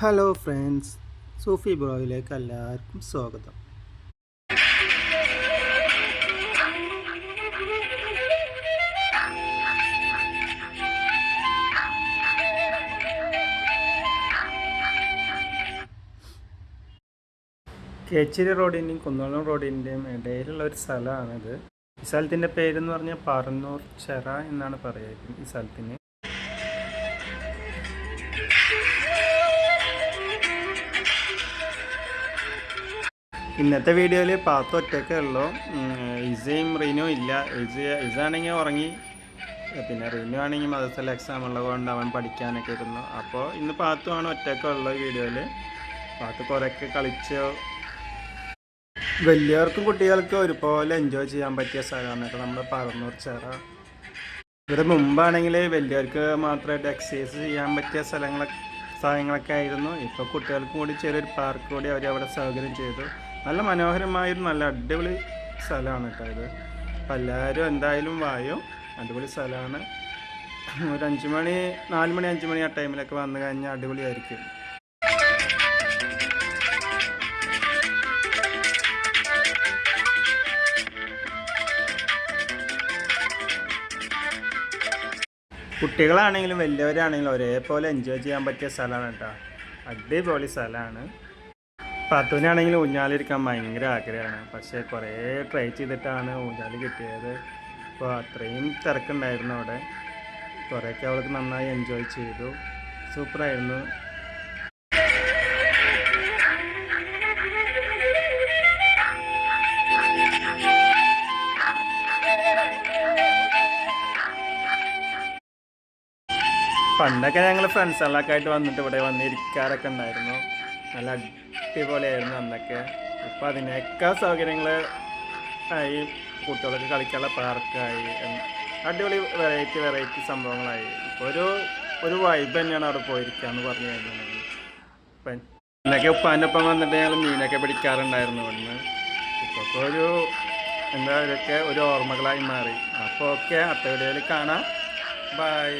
Hello friends സൂഫി ബ്രോയിലേക്ക് എല്ലാവർക്കും സ്വാഗതം. കേച്ചേരി റോഡിന്റെയും കുന്നോളം റോഡിന്റെയും ഇടയിലുള്ള ഒരു സ്ഥലമാണിത്. ഈ സ്ഥലത്തിന്റെ പേരെന്ന് പറഞ്ഞാൽ പറന്നൂർ ചെറ എന്നാണ് പറയുക ഈ സ്ഥലത്തിന്. ഇന്നത്തെ വീഡിയോയിൽ പാത്ത ഒറ്റയ്ക്കേ ഉള്ളൂ. ഇസയും റീനും ഇല്ല. ഇസ ഇസാണെങ്കിൽ ഉറങ്ങി. പിന്നെ റീനു ആണെങ്കിൽ മദർസൽ എക്സാം ഉള്ളത് കൊണ്ട് അവൻ പഠിക്കാനൊക്കെ ഇരുന്നു. അപ്പോൾ ഇന്ന് പാത്തുമാണ് ഒറ്റയ്ക്കേ ഉള്ളൂ വീഡിയോയിൽ പാത്ത് കുറേയൊക്കെ കളിച്ച് വലിയവർക്കും കുട്ടികൾക്കും ഒരുപോലെ എൻജോയ് ചെയ്യാൻ പറ്റിയ സ്ഥലമാണ് നമ്മൾ പറന്നൂർ ചേറ. ഇവിടെ മുമ്പാണെങ്കിൽ വലിയവർക്ക് മാത്രമായിട്ട് എക്സസൈസ് ചെയ്യാൻ പറ്റിയ സ്ഥലങ്ങളൊക്കെ സ്ഥലങ്ങളൊക്കെ ആയിരുന്നു. ഇപ്പോൾ കുട്ടികൾക്കും കൂടി ചെറിയൊരു പാർക്ക് കൂടി അവർ അവിടെ സൗകര്യം ചെയ്തു. നല്ല മനോഹരമായൊരു നല്ല അടിപൊളി സ്ഥലമാണ് കേട്ടോ ഇത്. അപ്പം എല്ലാവരും എന്തായാലും വായോ. അടിപൊളി സ്ഥലമാണ്. ഒരു അഞ്ച് മണി നാല് മണി അഞ്ച് മണി ആ ടൈമിലൊക്കെ വന്നു കഴിഞ്ഞാൽ അടിപൊളിയായിരിക്കും. കുട്ടികളാണെങ്കിലും വലിയവരാണെങ്കിലും ഒരേപോലെ എൻജോയ് ചെയ്യാൻ പറ്റിയ സ്ഥലമാണ് കേട്ടോ. അടിപൊളി സ്ഥലമാണ്. പത്തുവിനാണെങ്കിലും ഊഞ്ഞാലിരിക്കാൻ ഭയങ്കര ആഗ്രഹമാണ്. പക്ഷേ കുറേ ട്രൈ ചെയ്തിട്ടാണ് ഊഞ്ഞാൽ കിട്ടിയത്. അപ്പോൾ അത്രയും തിരക്കുണ്ടായിരുന്നു അവിടെ. കുറേയൊക്കെ അവൾക്ക് നന്നായി എൻജോയ് ചെയ്തു. സൂപ്പറായിരുന്നു പണ്ടൊക്കെ ഞങ്ങൾ ഫ്രണ്ട്സുകളൊക്കെ ആയിട്ട് വന്നിട്ട് ഇവിടെ വന്നിരിക്കാറൊക്കെ ഉണ്ടായിരുന്നു. നല്ല അടിപൊളിയായിരുന്നു അന്നൊക്കെ. ഇപ്പോൾ അതിനേക്കാൾ സൗകര്യങ്ങൾ ആയി. കുട്ടികൾക്ക് കളിക്കാനുള്ള പാർക്കായി. അടിപൊളി വെറൈറ്റി വെറൈറ്റി സംഭവങ്ങളായി. ഇപ്പോൾ ഒരു ഒരു വൈബ് തന്നെയാണ് അവിടെ പോയിരിക്കുക എന്ന് പറഞ്ഞു കഴിഞ്ഞാൽ ഇപ്പം എന്നൊക്കെ ഉപ്പാന്റെ ഒപ്പം വന്നിട്ട് ഞങ്ങൾ മീനൊക്കെ പിടിക്കാറുണ്ടായിരുന്നു ഇവിടുന്ന് ഇപ്പോൾ ഒരു എന്താ ഇതൊക്കെ ഒരു ഓർമ്മകളായി മാറി. അപ്പോൾ ഓക്കെ അടുത്ത വീഡിയോയിൽ കാണാം. ബൈ